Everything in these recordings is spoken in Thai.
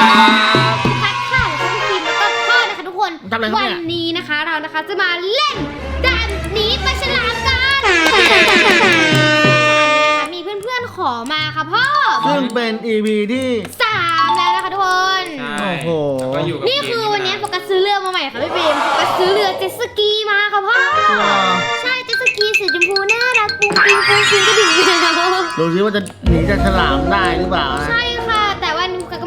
ครับพัดค่ะแล้วก็พี่ฟิล์มแล้วก็พ่อนะคะทุกคน ทำอะไรครับวัเนี่ย นี้นะคะเรานะคะจะมาเล่นด่านหนีปลาฉลามกันมีเพื่อนๆขอมาค่ะพ่อซึ่งเป็น EP ที่ สามแล้วนะคะทุกคน ใช่โอ้โห แล้วก็อยู่กับนี่คือเกมวันนี้โฟกัสซื้อเรือมาใหม่ค่ะพี่ฟิล์มโฟกัสซื้อเรือเจ็ตสกีมาค่ะพ่อว้าวใช่เจ็ตสกีสีชมพูน่ารักปุ้งปิ้งปุ้งปิ้งกระดิ่งแมวดูซิว่าจะหนีจากฉลามได้หรือเปล่านะใช่ค่ะ แต่ว่าโฟกัสก็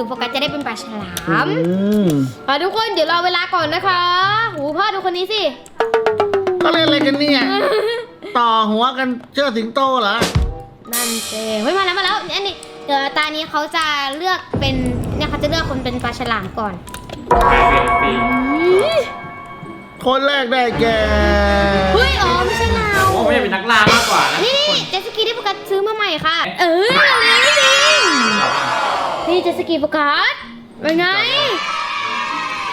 ไม่รู้นะว่าพิมพ์หรือโฟกัสจะได้เป็นปลาฉลามอืมอะทุกคนเดี๋ยวรอเวลาก่อนนะคะหูพ่อดูคนนี้สิก็เล่นอะไรกันเนี่ย ต่อหัวกันเชื่อสิงโตเหรอ นั่นเองเฮ้ยมาแล้วมาแล้วอันนี้เดี๋ยวตานี้เขาจะเลือกเป็นเนี่ยเขาจะเลือกคนเป็นปลาฉลามก่อนใครเป็นฟิล์มคนแรกได้แก่เฮ้ยอ๋อไม่ใช่เราโอ้ไม่ได้เป็นนักล่ามากกว่านะนี่ทุกคนนี่เจตสกีที่โฟกัสซื้อมาใหม่ค่ะ เออเลยพี่บิม นี่เจตสกีโฟกัสเป็นไง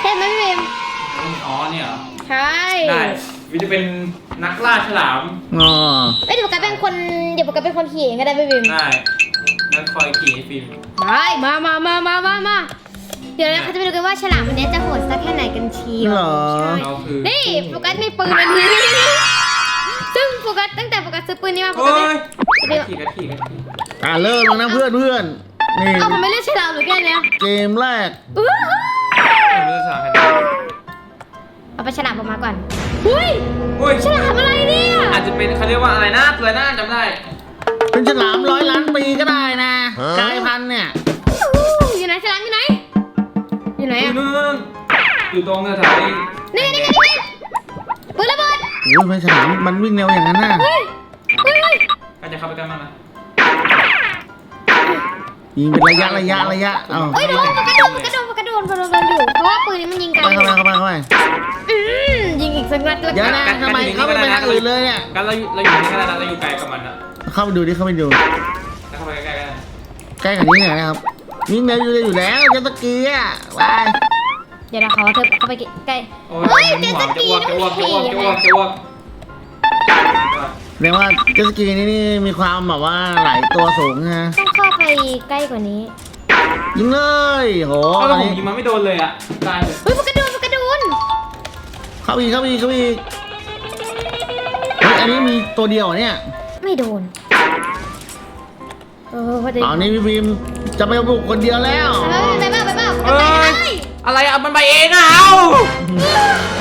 เห็นไหมพี่บิมอ๋อเนี่ยเหรอใช่ได้วิจะเป็นนักล่าฉลามอ๋อเอ้ยเดี๋ยวโฟกัสเป็นคนเดี๋ยวโฟกัสเป็นคนขี่เองก็ได้พี่บิมได้งั้นคอยขี่ให้ฟิล์มได้มามามามามามาเดี๋ยวนะคะจะไปดูกันว่าฉลามวันนี้จะโหดสักแค่ไหนกันเชียวเหรอใช่เราคือนี่โฟกัสมีปืนอันนี้ ซึ่งโฟกัสตั้งแต่โฟกัสซื้อปืนนี้มาโฟโอ้กัสยไม่ขี่กันขี่กันขี่อ่าเริ่มแล้วนะเพื่อนเพื่อน นี่เอามันไม่เลือกฉลามหรือแค่เนี้ยเกมแรกอู้หูเรือฉลามแผ่นดินเอาไปฉลามออกมาก่อนอุ้ยโอ้ยฉลามอะไรเนี่ยอาจจะเป็นเขาเรียกว่าอะไรนะตัวหน้าจำได้ เป็นฉลามร้อยล้านปีก็ได้นะกลายพันธุ์เนี่ยอู้อยู่ไหนฉลามอยู่ไหน อยู่ไหนอยู่อะนู่นอยู่ตรงแถวๆนี้นี่ไงนี่ไงนี่ไงปืนระเบิดโอ้ยเป็นฉลามมันวิ่งเร็วอย่างนั้นน่ะเฮ้ยเฮ้ยเฮ้ย ก็จะเข้าไปใกล้มากนะ ยิงเป็นระยะระยะระยะเอาเฮ้ยโดนกระโดดกระโดดกระโดดกระโดดกระโดดอยู่เพราะว่าปืนนี้มันยิงไกลเข้าไปเข้าไปเข้าไปอืมยิงอีกสักนัดแล้วเดี๋ยวกันนะทำไมเข้าไปไปทางอื่นเลยเนี่ยกันเราอยู่เราอยู่นี่ก็ได้นะเราอยู่ไกลกับมันอะเข้าไปดูดิเข้าไปดู แล้วเข้าไปใกล้ๆกันใกล้กับนี้หน่อยนะครับวิ่งเร็วอยู่เลยอยู่แล้วเจะตะกี้อะไปเดี๋ยวเราขอเธอเข้าไปใกล้โอ้เฮ้ยยเจตสกีจะอ้วกนี่จะมันอ้วกจะขี่อ้วก เรียกว่าเจตสกีนี่นี่มีความแบบว่าหลายตัวสูงนะต้องเข้าไปใกล้กว่านี้ ยิงเลยโหเอาตแล้อวนผมนี้ยิงมันไม่โดนเลยอะตายเลยเฮ้ยปากกระโดนปากกระโดนเข้าอีกเข้าอีกเข้าอีกเฮ้ยอันนี้มีตัวเดียวเนี่ย ไม่โดน เออพอดีตอนนี้พี่บีมจะไปบุกคนเดียวแล้ว ไปไปไปไปไปเอ้ย ไปอะไรอะมันไปเองอะเอาเ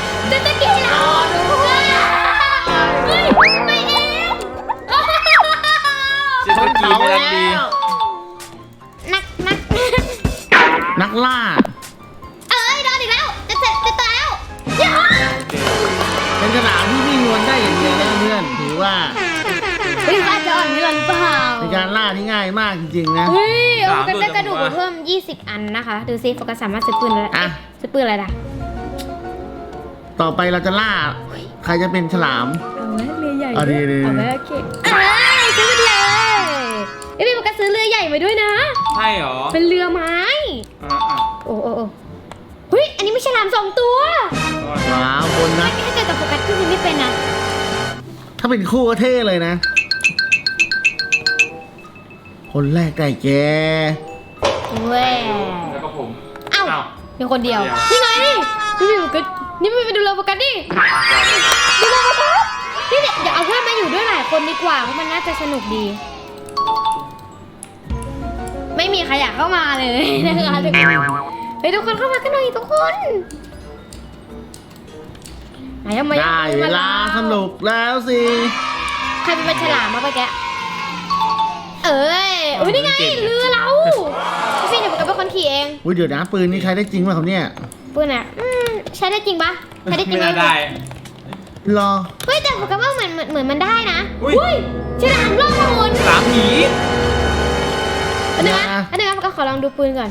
เจ็ตสกีไม่รักดี นักนักนักล่าเอ้ยโดนอีกแล้ว จะเสร็จจะตายแล้วอย่าเป็นฉลามที่วิ่งวนได้อย่างเดียวนะเพื่อนถือว่าเฮ้ยอาจจะอ่อนไม่หล่นเปล่าเป็นการล่าที่ง่ายมากจริงๆนะ เฮ้ยเอากันได้กระดูกมาเพิ่ม 20 อันนะคะ ดูซิโฟกัสสามารถซื้อปืนอะไรอะ ซื้อปืนอะไรล่ะต่อไปเราจะล่า ใครจะเป็นฉลาม เอาไหมเรือใหญ่เอาดีๆ เอาไหมโอเคเอ้ยซื้อไปเลยเอ้ยพี่โฟกัส ซื้อเรือใหญ่มาด้วยนะ ใช่เหรอเป็นเรือไม้ อะอะโอ้โอ้โอ้เฮ้ย อันนี้ไม่ใช่ฉลามสองตัว ว้าวบนนะ ถ้าเกิดกับโฟกัสก็คือไม่เป็นนะถ้าเป็นคู่ก็เท่เลยนะ คนแรกได้แก เว้ยแล้วก็ผม เอ้าเอ้ามีคนเดียวเดียว นี่ไง นี่นี่โฟกัสนี่ไม่ไปดูเรือโฟกัสดิดูเรือโฟกัสนี่เดี๋ยวอย่าเอาเพื่อนมาอยู่ด้วยหลายคนดีกว่าเพราะมันน่าจะสนุกดี ไม่มีใครอยากเข้ามาเลยนะคะทุกคนเฮ้ยทุกคนเข้ามากันหน่อยทุกคนไหนทำไมได้เวลาสนุกแล้วสิ ใครเป็นปลาฉลามมาปะแกะเอ้ยโอ้ยนี่ไงเรือเราพี่ฟินเดี๋ยวผมเป็นคนขี่เองอุ้ยเดี๋ยวนะปืนนี่ใครได้จริงป่ะครับเนี่ยปืนอะอืมใช้ได้จริงปะใช้ได้จริไม่งน่าได้ รอ เฮ้ยแต่ผมก็ว่าเหมือนเหมือนเหมือนมันได้นะอุ้ย ฉลามล่องหน สามผี อันนึงนะอันนึงนะผมก็ขอลองดูปืนก่อน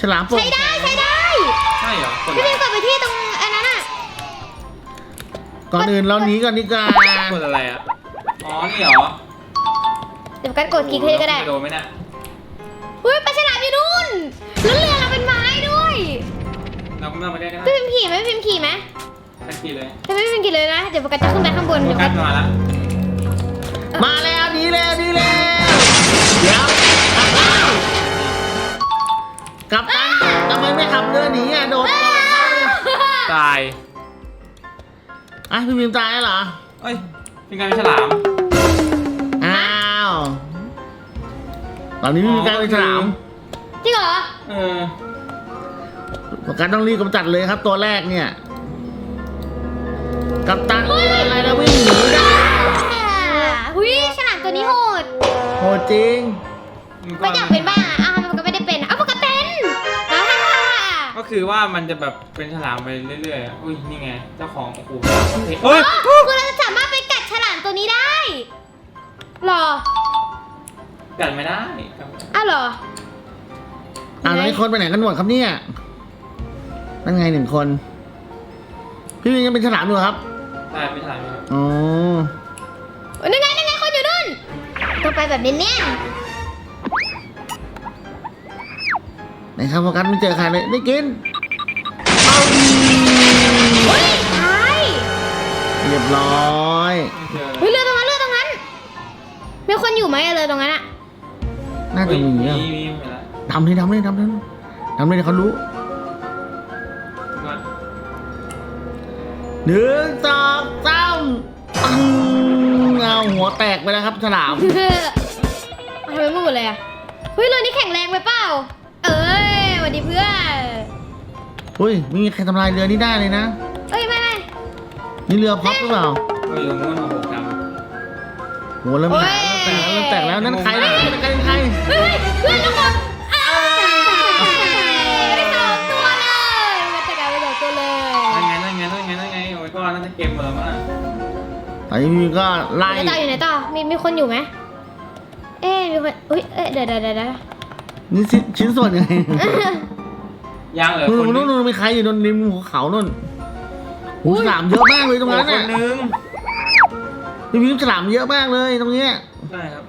ฉลามโป่งใช้ได้ใช้ได้ใช่เหรอคนพี่อะไรฟินกดไปที่ตรงอันนั้นอะ ก่อนอื่นเราหนีก่อนดีกว่าคนอะไรอะอ๋อ นี่เหรอเดี๋ยวกันกดคลิกให้ก็ได้ โดนไหมเนี่ยเฮ้ยปลาฉลามอยู่นู่น แล้วเรือเราเป็นไม้ด้วยเราก็ไม่ต้องไปใกล้กันนะพี่ฟิล์มขี่ไหมพี่ฟิล์มขี่ไหมทันทีเลยแต่ไม่พี่ฟิล์มขี่เลยนะ เดี๋ยวโฟกัสจะขึ้นไปข้างบนโฟเดี๋ยวกักัสสมาแล้วมาแล้วดีแล้วดีแล้วเดี๋ยว อ้าวไม่ขับเรือหนีอะโดดตายอะพี่พิมตายแล้วเหรอ เอ้ยเป็นการเป็นฉลาม อ้าวตอนนี้พี่พิมกลายเป็นฉลามจริงเหรอ เออประกันต้องรีบกำจัดเลยครับตัวแรกเนี่ย กับตันเรืออะไรนะวิ่งหนีได้หุยฉลามตัวนี้โหดโหจริงก็อยากเป็นบ้าง คือว่ามันจะแบบเป็นฉลามไปเรื่อยๆอะอุ้ยนี่ไงเจ้าของโอ้โหฉลามประเภทเฮ้ยอ๋อคือเราสามารถไปกัดฉลามตัวนี้ได้หรอกัดไม่ได้กัดไม่ได้อ้าวเหรออ่าแล้วไอ้คนไปไหนกันหมดครับเนี่ยนั่นไงหนึ่งคน พี่วินยังเป็นฉลามอยู่เหรอครับ ได้เป็นฉลามอยู่ครับ อ๋อนั่นไงนั่นไงคนอยู่นู่นต้องไปแบบเนียนไหนครับโฟกัสไม่เจอใครเลยได้กินๆเฮ้ยใช่เรียบร้อยไม่เจอเฮ้ยเรือตรงนั้นเรือตรงนั้นมีคนอยู่ไหมอะเรือตรงนั้นอะน่าจะเฮ้ยมีมีอะมีเห็นแล้วทำเลยทำเลยทำเลยทำเลยเดี๋ยวเขารู้ว่าหนึ่งสองสามตึ้งเอาหัวแตกไปแล้วครับฉลาม ทำไมไม่หมดเลยอะเฮ้ยเรือนี้แข็งแรงไปเปล่าเอ้ยสวัส ดีเพื่อนเฮ้ยไม่มีใครทำลายเรือนี้ได้เลยนะ เอ้ยไม่ไม่นี่เรือพับหรือเปล่าเฮ้ยตรงนู้นโอ้โหจโหเริ่มแตกแล้วเริ่มแตกแล้วเริ่มแตกแล้วนั่นใครนะนั่นใครนั่นใครเฮ้ยเพื่อนทุกคนอ้าวไปสองตัวเลยมาจัดการไปสองตัวเลยำนั่นไงนั่นไงนั่นไงนั่นไงโอ้ยก็น่าจะเกมเมอร์มากตอนนี้พี่ก็ไล่อยู่ไหนต่ออยู่ไหนต่อมีมีคนอยู่ไหมเอ๊ะมีคนอุ้ยเอ๊ะเดี๋ยวเดี๋ยวเดี๋ยวเดี๋ยว นี่ชิ้นชิ้นส่วนยังไงยังเหรอนู่คนนนึนู่งนนู่นมีใครอยู่บนริมภูเขานู่นหูฉลามเยอะมากเลยตรงนั้นโอ้น่ะคนนึงพี่พิมฉลามเยอะมากเลยตรงเนี้ยได้ครับ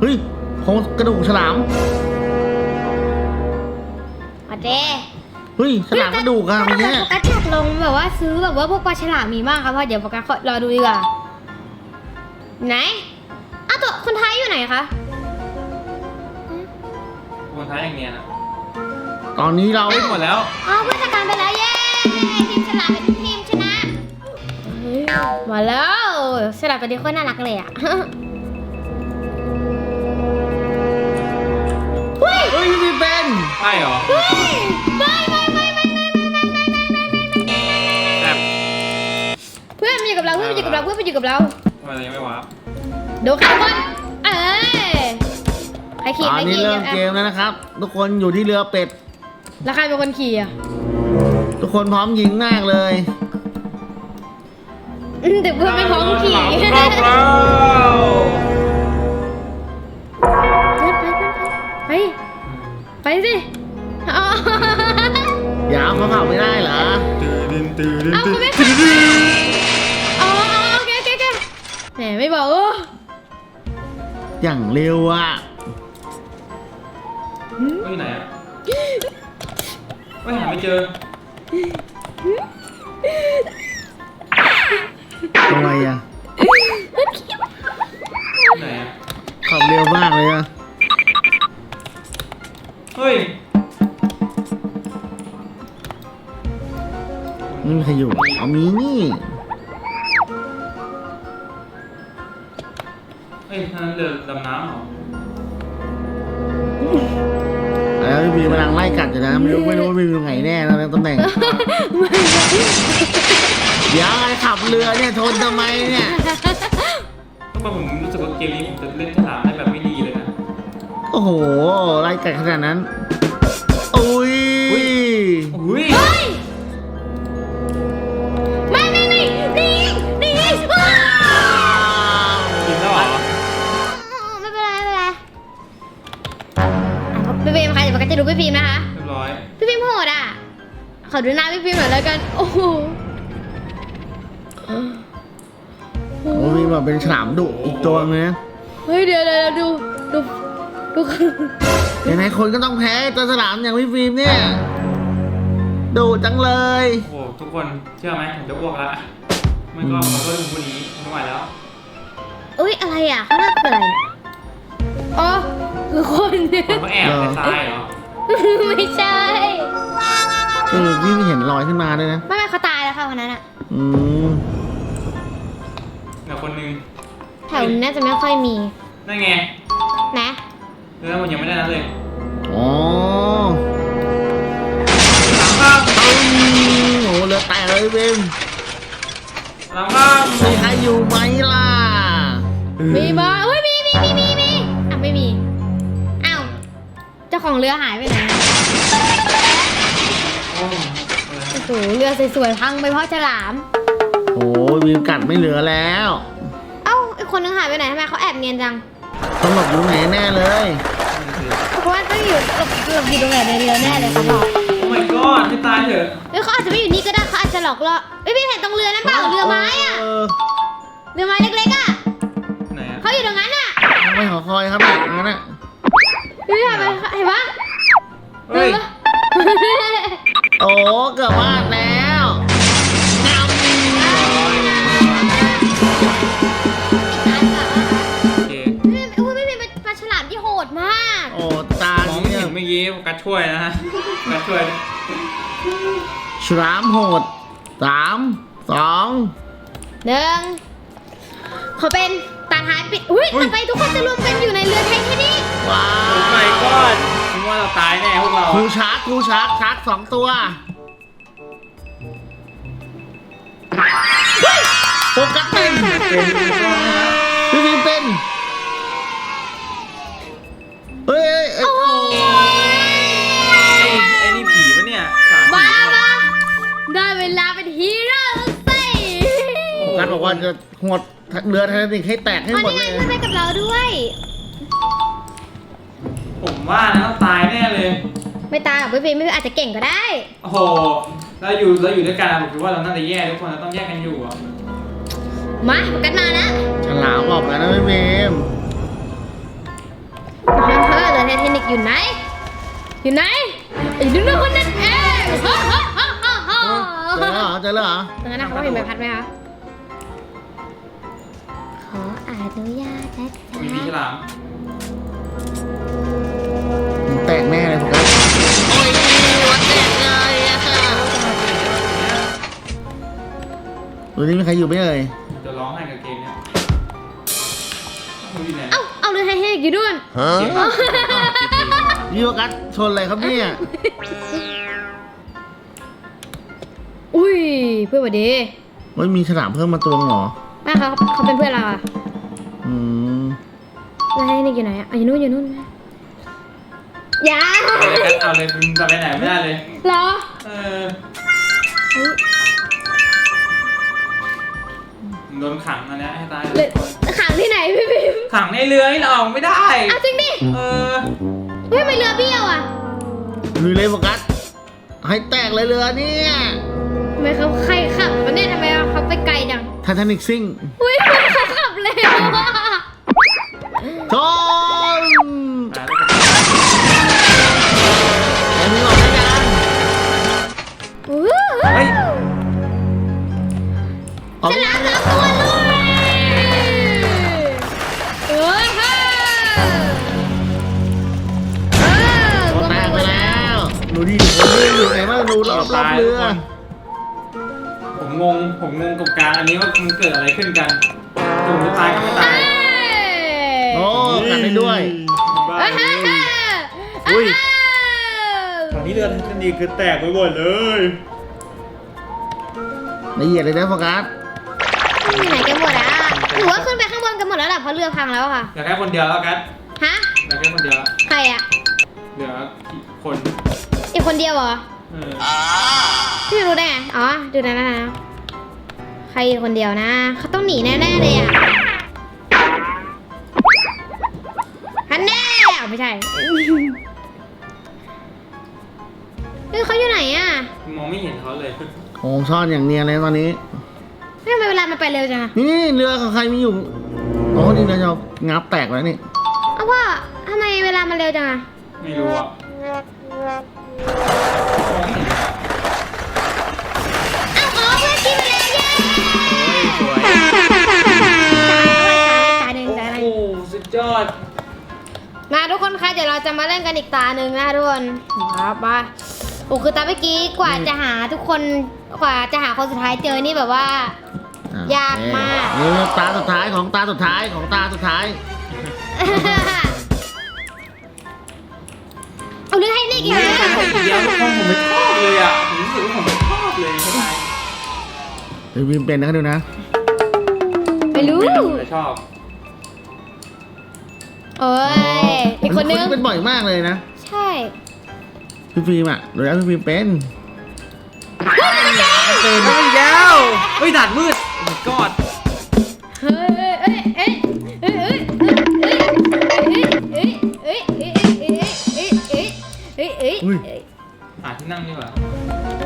เฮ้ยโครงกระดูกฉลามมาเด้เฮ้ยฉลามกระดูกอะเมื่อกี้โฟกัสอยากลงแบบว่าซื้อแบบว่าพวกปลาฉลามมีมากครับเพราะเดี๋ยวโฟกัสขอรอดูดีกว่าไหนอ้าวตัวคนไทยอยู่ไหนคะ คนท้ายอย่างเนี้ยนะตอนนี้เราเฮ้ยหมดแล้วอ้าวเพื่อนจัดการไปแล้วเย้ทีมฉลามเป็นทีมชนะเฮ้ยมาแล้วฉลามตัวนี้โคตรน่ารักเลยอะ เฮ้ยเฮ้ยพี่เป็นใช่เหรอเฮ้ยไม่ไม่ไม่ไม่ไม่ไม่ไม่ไม่ไม่ไม่ไม่ไม่แบบเพื่อนมันอยู่กับเราเพื่อนมันอยู่กับเราเพื่อนมันอยู่กับเราทำไมเรายังไม่วาร์ปดูค่ะทุกคนเอ้ย ใครขี่ตอใครนนี้ขี่เริ่มเกมแล้วนะครับ ทุกคนอยู่ที่เรือเป็ด แล้วใครเป็นคนขี่อะทุกคนพร้อมยิงมากเลยอืมแต่เพื่อนไม่พร้อมขี่หลังรอบแล้ว ไม่มีใครอยู่เอามีนี่เฮ้ยนั่นเรือดำน้ำเหรอแล้วพี่บีกำลังไล่กัดอยู่นะไม่รู้ไม่รู้ว่าพี่บีอยู่ไหนแน่แล้วตำแหน่งเดี๋ยวไอ้ขับเรือเนี่ยทนทำไมเนี่ยทำไมผมรู้สึกว่าเกมนี้ผมจะเล่นฉลามได้แบบไม่ดีเลยนะโอ้โหไล่กัดขนาดนั้นอุ้ยอุ้ย ค่ะเดี๋ยวปกติจะดูพี่ฟิล์มนะคะ เรียบร้อยพี่ฟิล์มโหดอะ ขอดูหน้าพี่ฟิล์มหน่อยแล้วกัน โอ้โหโอ้มีแบบเป็นฉลามดุอีกตัวนึงนะเฮ้ยเดี๋ยวเดี๋ยวเดี๋ยวดูดูดูยังไงคนก็ต้องแพ้ตัวฉลามอย่างพี่ฟิล์มเนี่ยดุจังเลย โอ้โหทุกคนเชื่อไหมผมจะอ้วกละไม่ก็ขอโทษถึงผู้นี้ไม่ไหวแล้วอุ้ยอะไรอะข้างหน้าคืออะไรเนี่ยอ๋อคือคนเนี่ยคนเขาแอบในทรายเหรอเฮ้ ไม่ใช่ เออพี่ไม่เห็นรอยขึ้นมาด้วยนะ ไม่ไม่เขาตายแล้วค่ะวันนั้นอะอืมเดี๋ยวคนหนึงแถวนี้น่าจะไม่ค่อยมีนั่นไงนะเนื้อมันยังไม่ได้นั้นเลยอ๋อหลังบ้างตึ้งโอ้เรือแตกเลยเบมหลังบ้างมีใครอยู่ไหมล่ะมีบ้าเจ้าของเรือหายไปไหนอะโอ้ยโอ้โหเรือสวยๆพังไปเพราะฉลาม โอ้ยวิวกัดไม่เหลือแล้ว เอ้าไอคนนึงหายไปไหนทำไมเขาแอบเนียนจังต้องหลบอยู่ไหนแน่เลยเพราะว่าต้องอยู่หลบหลบอยู่ตรงไหนในเรือแน่เลยเขาบอก โอ้ my god ให้ตายเถอะเฮ้ยเขาอาจจะไม่อยู่นี่ก็ได้เขาอาจจะหลอกล่อเฮ้ยพี่เห็นตรงเรือนั้นเปล่าเรือไม้อะเออเรือไม้เล็กๆอะไหนอะเขาอยู่ตรงนั้นอะ ไม่หอคอยครับเนี่ยงั้นน่ะ พี่เห็นไหมเห็นปะเฮ้ย โอ้เกือบพลาดแล้วงำโอเคไม่อุ้ยไม่เป็นปลาฉลามที่โหดมาก โอ้ตามองไม่เนี่ยเห็นเมื่อกี้กัดช่วยนะฮะกัดช่วย ฉลามโหดสามสองหนึ่งขอเป็นตา ท้ายปิด อุ้ยต่อไปทุกคนจะรวมกันอยู่ในเรือไททานิกว้าโอ้ว my god คิดว่าเราตายแน่พวกเราครูชาร์กครูชาร์กชาร์กสองตัวโฟกัสเป็นเป็นก้อนนะพี่ฟิล์มเป็นเฮ้ยเอ้ยเอ้ยโอ้ไอ้ไอ้นี่ผีปะเนี่ยสามผีมาเนี่ยมาได้เวลาเป็นฮีโร่แล้วสิโฟกัสบอกว่าจะหด เรือไททานิกให้แตกให้อ๋อหมดนี่เลไงยเพื่อนไปกับเราด้วย ผมว่านะต้องตายแน่เลย ไม่ตายหรอกพี่ฟิล์มไม่อาจจะเก่งก็ได้ โอ้โห เราอยู่เราอยู่ด้วยกันอะผมคิดว่าเราน่าจะแยกทุกคนเราต้องแยกกันอยู่อะมาโฟกันมานะฉลามออกแล้วนะพี่ฟิล์มเฮ้ยเฮ้ยเรือไททานิกอยู่ไหน อยู่ไหนอยู่นู่นนั่นเองฮ่าฮ่าฮ่าฮ่าฮ่าเจอแล้วเหรอเจอแล้วเหรอตรงนั้นนะเขาเห็นใบพัดไหมคะ ออนุญาตนะจ๊ะมีผีฉลามมันแตกแน่เลยโฟกัสโอ้ยวันแตกเลยอะค่ะดูนี่มีใครอยู่ไหมเอ่ยผมจะร้องไห้กับเกมเนี้ยอยู่ไหนเอ้าเอาเรือไททานิกอยู่ด้วยเกมอะพี่โฟกัสชนอะไรครับเนี่ยอุ้ยเพื่อนสวัสดีไม่มีฉลามเพิ่มมาตัวงเหรอแม่เขาเขาเป็นเพื่อนเราอะ อืมเรือไททานิกอยู่ไหนอะอะอยู่นู่นอยู่นู่นอย่าเอาเลยกันเอาเลยมึงจะไปไหนไม่ได้เลย เหรอเออเฮ้ยมึงโดนขังอันเนี้ยให้ตายเรือขังที่ไหนพี่พิมขังในเรือให้เราออกไม่ได้อ้าวจริงดิเออ เฮ้ยทำไมเรือเบี้ยวอะลุยเลยโฟกัส ให้แตกเลยเรือเนี่ยทำไมเขาใครขับวะเนี่ยทำไมเขาไปไกลจัง ไททานิกซิ่ง อุ้ย ชนอะไอ้มึงออกได้ยังอู้เฮ้ยเอาฉลามสองตัวเลยเออเฮ้เออโอ้แตกไปแล้วดูดิผมเรืออยู่ไหนบ้างดูรอบรอบเรือผมงง ผมงงกับการอันนี้ว่ามันเกิดอะไรขึ้นกันจุ่มจะตายก็ไม่ตาย โอ้กัดได้ด้วย บ้าเอ้ยเลเฮ้ยยเฮ้ยอุ้ยเอ้าตอนนี้เรือไททานิกคือแตกไปหมดเลยละเอียดเลยนะโฟกัสอยู่ไหนกันหมดอะหรือว่าขึ้นไปข้างบนกันหมดแล้วแหละเพราะเรือพังแล้วอะค่ะเหลือแค่คนเดียวแล้วกันฮะเหลือแค่คนเดียวแล้วใครอะ เหลือคนอีกคนเดียวเหรอ เออพี่รู้ได้ไง อ๋อ ดูนะนะนะใครอีกคนเดียวนะ เขาต้องหนีแน่ๆเลยอะ ไม่ใช่เฮ้ยเขาอยู่ไหนอะมองไม่เห็นเขาเลยโอ้ซ่อนอย่างเนียนเลยตอนนี้ เฮ้ยทำไมเวลามันไปเร็วจังอะนี่นี่เรือของใครมีอยู่โอ้นี่เรือจะงับแตกแล้วนี่เอ้าพ่อทำไมเวลามันเร็วจังอะไม่รู้อะมองไม่เห็นเอ้าอ๋อเพื่อนกินไปแล้วเย้โอ้ยสวยตายหนึ่ง โอ้ตายหนึ่งโหสุดยอด มาทุกคนคะเดี๋ยวเราจะมาเล่นกันอีกตาหนึ่งนะทุกคนครับมาโอ้คือตาเมื่อกี้กว่าจะหาทุกคนกว่าจะหาคนสุดท้ายเจอนี่แบบว่า อะยากมาก นี่ตาสุดท้ายของตาสุดท้ายของตาสุดท้าย เอาเรื่องให้นี่กี่เดีนะยวทุกคนผมไม่ชอบเลยอะผมรู้สึกว่าผมไม่ชอบเลยไม่ใช่เฮ้ยวิมเป็นนะดูนะ ไม่รู้ไม่ชอบ เอ้ยอีกคนนึงเป็นบ่อยมากเลยนะ ใช่พี่ฟิล์มอะดูแล้วพี่ฟิล์มเป็นเต็มอีกแล้วเฮ้ยด่านมืดโอ้กอดเฮ้ยเอ้ยเอ้ยเอ้ยเอ้ยเอ้ยเอ้ยเอ้ยเอ้ยเอ้ยเอ้ยเอ้ยเอ้ยเอ้ยเอ้ยเอ้ยหาที่นั่งดีกว่า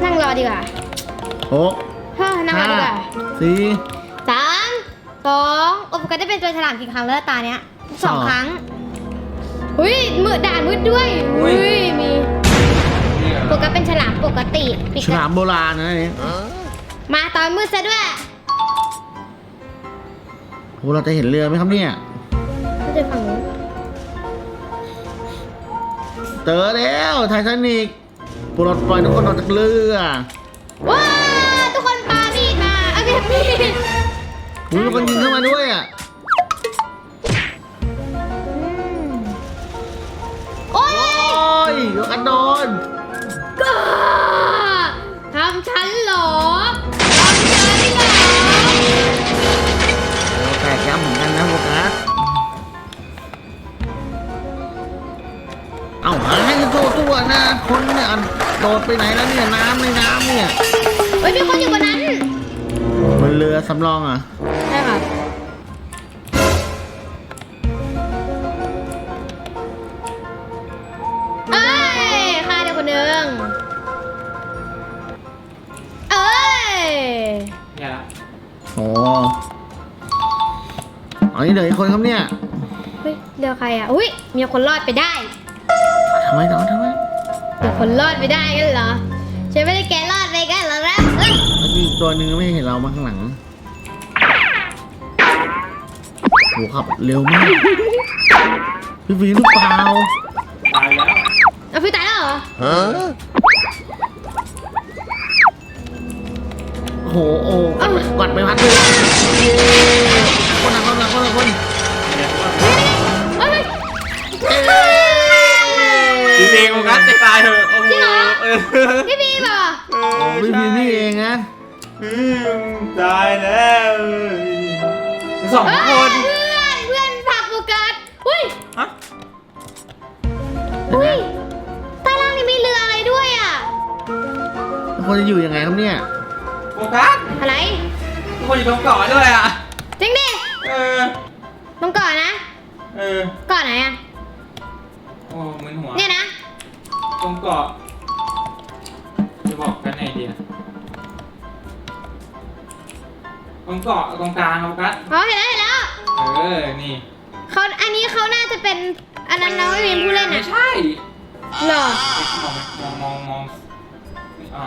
นั่งรอดีกว่าหกฮ่านั่งรอห้าดีกว่าสี่สามสองโอ้โฟกัสได้เป็นตัวฉลามกี่ครั้งแล้วตาเนี้ย สองครั้งอุ้ยมืดด่านมืดด้วยอุ้ยมีนี่โฟกัสเป็นฉลามปกติปิฉลามโบราณนะนี่มาตอนมืดซะด้วยโหเราจะเห็นเรือไหมครับเนี่ยก็จะฝั่งนู้นเจอแล้วไททานิกปลดปล่อยทุกคนออกจากเรือว้าทุกคนปามีดมาเอาเก็บมีดหูทุกคนยิงเข้ามาด้วยอะ อันโดนก็ทำฉันเหรอทำฉันเหรอแตกย้ำเหมือนกันนะโฟกัสเอาหาให้ตัวตัวนะคนเนี่ยโดดไปไหนแล้วเนี่ยน้ำในน้ำเนี่ย เฮ้ยมีคนอยู่บนนั้นบนเรือสำรองอะ อันนี้เหลืออีกคนครับเนี่ยเฮ้ยเดี๋ยวใครอะ อุ้ยมีคนรอดไปได้ ทำไมต่อทำไมมีคนรอดไปได้กันเหรอฉันไม่ได้แกรอดไปกันเหรอครับเอ้ยแล้วมีอีกตัวหนึ่งไม่เห็นเรามาข้างหลังโหขับเร็วมาก พี่ฟีหรือเปล่าตายแล้วเอาพี่ตายแล้วเหรอ โอ้โหโอ้กวัดไปพัดเลยคน ตรงเกาะด้วยอะ จริงดิ เออต้องก่อนนะ เออก่อนไหนอะโอ้มึนหัว เนี่ยนะ ตรงเกาะ จะบอกกันไงดีอะตรงเกาะตรงกลางครับกัสอ๋อเห็นแล้วเห็นแล้ว เออ นี่เขาอันนี้เขาน่าจะเป็นอันนั้นนะไม่เป็นผู้เล่นไม่อะใช่ เหรอ มองมองมองมองอ่า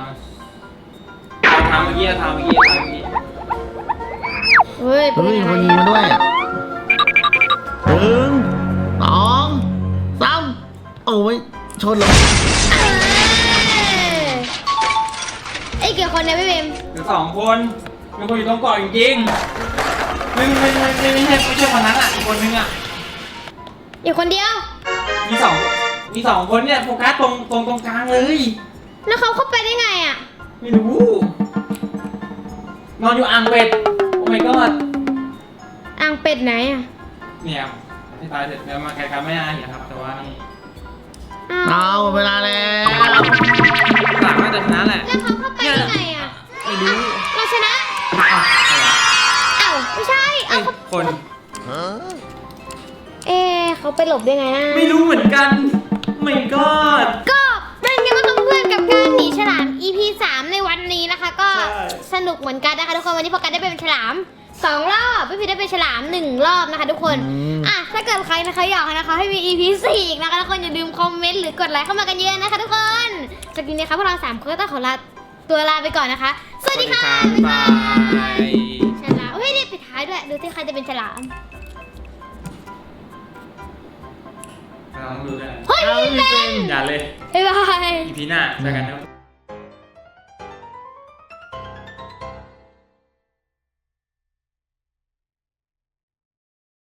เอาทำเมื่อกี้ทำเมื่อกี้เอาทำเมื่อกี้ เฮ้ยเฮ้ยคนยิงมาด้วยอะหนึ่งสองสามโอ้ยชนเลยเอ้ยไอ้ยกี่คนเนี่ยพี่บีมเหลือสองคนมีคนอยู่ตรงเกาะจริงๆไม่ไม่ไม่ไม่ไม่ใช่ไม่ใช่คนนั้นอะอีกคนนึงอะอยู่คนเดียว มีสองมีสองคนเนี่ยโฟกัสตรงตรงตรงกลางเลย แล้วเขาเข้าไปได้ไงอะไม่รู้นอนอยู่อ่างเป็ดโอ้ my god อ่างเป็ดไหนอะเนี่ยให้ตายเสร็จแล้วมาไกลๆไม่น่าเห็นครับ แต่ว่านี่อ้าวเอาหมดเวลาแล้วหลังน่าจะชนะแหละแล้วเขาเข้าไปได้ไงอะไม่รู้เราชนะอ้าวอะไรวะเอ้าไม่ใช่เอ้เอ้ายเขาคนเอ๊ะเขาไปหลบได้ไงนะไม่รู้เหมือนกัน my god ก็เป็นไงบ้างเพื่อนๆกับการหนีฉลาม EP 3 ในวันนี้นะคะ ก็ ใช่ ส นุกเหมือนกันนะคะทุกคนวันนี้พอกันได้เป็นฉลามสองรอบพี่พีได้เป็นฉลามหนึ่งรอบนะคะ ทุกคนอืมอะถ้าเกิดใครนะคะอยากให้นะคะให้มี EP 4อีกนะคะทุกคนอย่าลืมคอมเมนต์หรือกดไลค์เข้ามากันเยอะนะคะ ทุกคนจากนี้นะคะพวกเราสามคนก็ต้องขอลาตัวลาไปก่อนนะคะ สวัสดีค่ะบ๊ายบายฉลามเฮ้ยนี่ปิดท้ายด้วยดูที่ใครจะเป็นฉลามลองดูด้วยเฮ้ยเอาพี่ไม่เป็เป็นนอย่าเลยบ๊ายบายอีพีหน้าเจอกันครับ